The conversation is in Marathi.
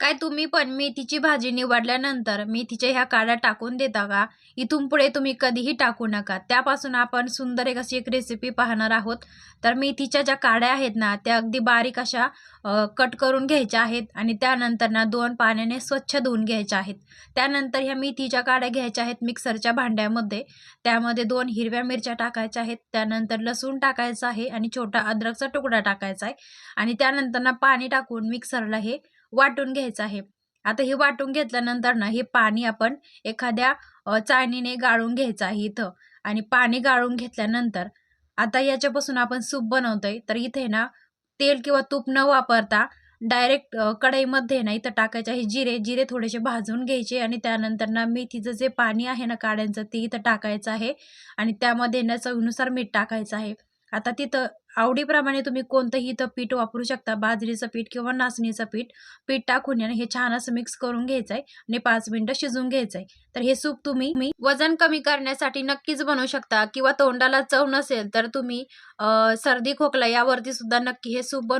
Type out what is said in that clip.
काय तुम्ही पण मेथीची भाजी निवडल्यानंतर मेथीच्या ह्या काड्या टाकून देता का? इथून पुढे तुम्ही कधीही टाकू नका. त्यापासून आपण सुंदर एक अशी एक रेसिपी पाहणार आहोत. तर मेथीच्या ज्या काड्या आहेत ना त्या अगदी बारीक अशा कट करून घ्यायच्या आहेत आणि त्यानंतर ना दोन पाण्याने स्वच्छ धुवून घ्यायच्या आहेत. त्यानंतर ह्या मेथीच्या काड्या घ्यायच्या आहेत मिक्सरच्या भांड्यामध्ये. त्यामध्ये दोन हिरव्या मिरच्या टाकायच्या आहेत. त्यानंतर लसूण टाकायचं आहे आणि छोटा अद्रकचा तुकडा टाकायचा आहे. आणि त्यानंतर ना पाणी टाकून मिक्सरला हे वाटून घ्यायचं आहे. आता हे वाटून घेतल्यानंतर ना हे पाणी आपण एखाद्या चाळणीने गाळून घ्यायचं आहे इथं. आणि पाणी गाळून घेतल्यानंतर आता याच्यापासून आपण सूप बनवतोय तर इथे ना तेल किंवा तूप न वापरता डायरेक्ट कढईमध्ये ना इथं टाकायचे आहे जिरे. जिरे थोडेसे भाजून घ्यायचे आणि त्यानंतर ना मेथीचं जे पाणी आहे ना काड्यांचं ते इथं टाकायचं आहे. आणि त्यामध्ये ना चवीनुसार मीठ टाकायचं आहे. आता तिथं आवडीप्रमाणे तुम्ही कोणतंही इथं पीठ वापरू शकता. बाजरीचं पीठ किंवा नाचणीचं पीठ. पीठ टाकून आहे हे छान असं मिक्स करून घ्यायचं आहे आणि पाच मिनटं शिजवून घ्यायचं आहे तर हे सूप तुम्ही मी वजन कमी करण्यासाठी नक्कीच बनवू शकता किंवा तोंडाला चव नसेल तर तुम्ही सर्दी खोकला यावरती सुद्धा नक्की हे सूप बनवू